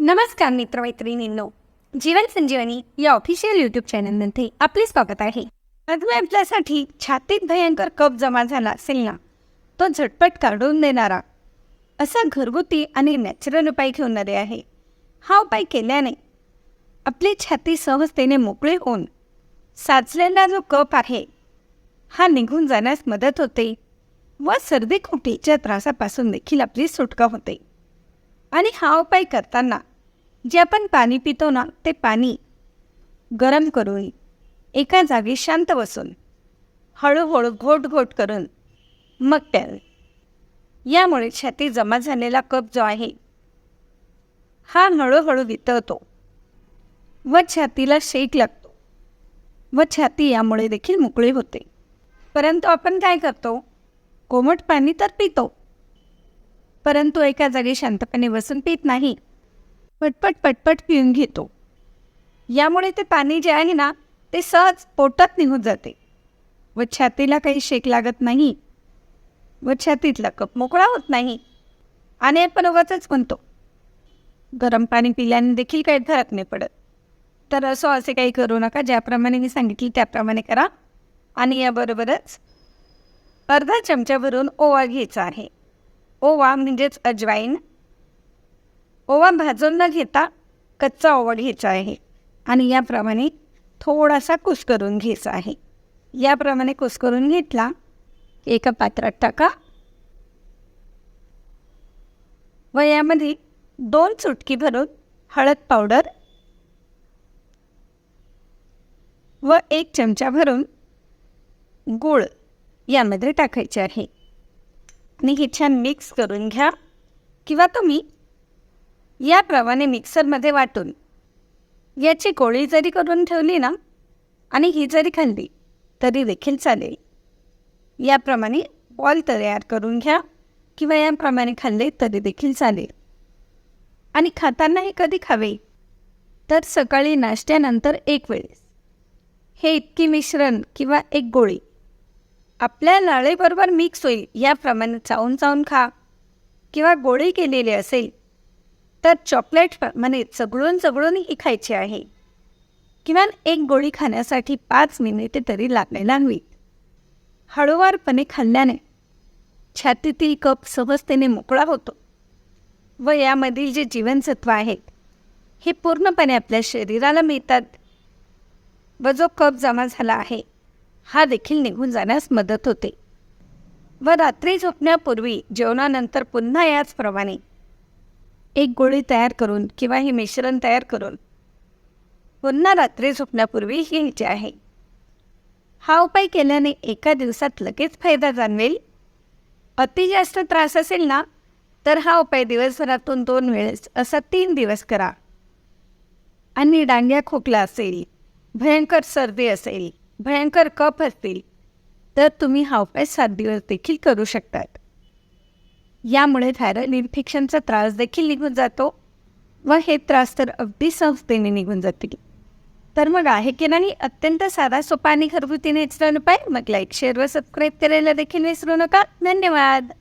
नमस्कार मित्रमैत्रिणींनो जीवन संजीवनी या official YouTube चॅनलमध्ये आपले स्वागत आहे. आज आपल्यासाठी छातीत भयंकर कप जमा झाला असेल ना तो झटपट काढून देणारा. असा घरगुती आणि नॅचरल उपाय घेऊन आले आहे. हा उपाय केल्याने आपली छाती सहजतेने मोकळी होऊन साचलेला जो कप आहे हा निघून जाण्यास मदत होते. व सर्दी खोटीच्या त्रासापासून देखील आपली सुटका होते. आणि हा उपाय करताना जे आपण पाणी पितो ना ते पाणी गरम करून एका जागी शांत बसून हळूहळू घोट घोट करून मग प्यावे यामुळे छाती जमा झालेला कप जो आहे हा हळूहळू वितळतो व छातीला शेक लागतो. व छाती यामुळे देखील मोकळी होते. परंतु आपण काय करतो कोमट पाणी तर पितो. परंतु एका जागी शांतपणे बसून पित नाही. पटपट पटपट पिऊन घेतो. यामुळे ते पाणी जे आहे ना ते सहज पोटात निघून जाते. व छातीला काही शेक लागत नाही. व छातीतला कप मोकळा होत नाही. आणि आपण उगाच म्हणतो गरम पाणी पिल्याने देखील काही फरक नाही पडत. तर असं असे काही करू नका. ज्याप्रमाणे मी सांगितले त्याप्रमाणे करा. आणि याबरोबरच अर्धा चमच्यावरून भरून ओवा घ्यायचा आहे. ओवा म्हणजेच अजवाईन. ओवा भाजून न घेता कच्चा ओवा घ्यायचा आहे आणि याप्रमाणे थोडासा कुस्करून घ्यायचा आहे. याप्रमाणे कुस्करून घेतला एका पात्रात टाका. व यामध्ये दोन चुटकी भरून हळद पावडर व एक चमचा भरून गूळ यामध्ये टाकायचे आहे. आणि हे छान मिक्स करून घ्या. किंवा तुम्ही याप्रमाणे मिक्सरमध्ये वाटून याची गोळी जरी करून ठेवली ना आणि ही जरी खाल्ली तरी देखील चालेल. याप्रमाणे बॉल तयार करून घ्या किंवा याप्रमाणे खाल्ले तरी देखील चालेल. आणि खाताना हे कधी खावे तर सकाळी नाश्त्यानंतर एक वेळेस. हे इतकी मिश्रण किंवा एक गोळी आपल्या लाळेबरोबर मिक्स होईल याप्रमाणे चावून चावून खा. किंवा गोळी केलेली असेल तर चॉकलेट म्हणे चगळून चगळूनही खायची आहे. किमान एक गोळी खाण्यासाठी पाच मिनिटे तरी लागायला हवी. हळूवारपणे खाल्ल्याने छातीतील कप सहजतेने मोकळा होतो. व यामधील जे जीवनसत्व आहेत हे पूर्णपणे आपल्या शरीराला मिळतात. व जो कप जमा झाला आहे हा देखील निघून जाण्यास मदत होते. व रात्री झोपण्यापूर्वी जेवणानंतर पुन्हा याचप्रमाणे एक गोळी तयार करून किंवा हे मिश्रण तयार करून पुन्हा रात्री झोपण्यापूर्वी घ्यायचे आहे. हा उपाय केल्याने एका दिवसात लगेच फायदा जाणवेल. अति जास्त त्रास असेल ना तर हा उपाय दिवसभरातून दोन वेळेस असा तीन दिवस करा. आणि डांग्या खोकला असेल भयंकर सर्दी असेल भयंकर कप असतील तर तुम्ही हावपाय सात दिवस देखील करू शकतात. यामुळे थायरॉइड इन्फेक्शनचा त्रास देखील निघून जातो व हे त्रास तर अगदी सहजतेने निघून जातील. तर मग आहे की नाही अत्यंत साधा सोपा आणि घरगुती नेचरल उपाय? मग लाईक शेअर व सबस्क्राईब करायला देखील विसरू नका. धन्यवाद!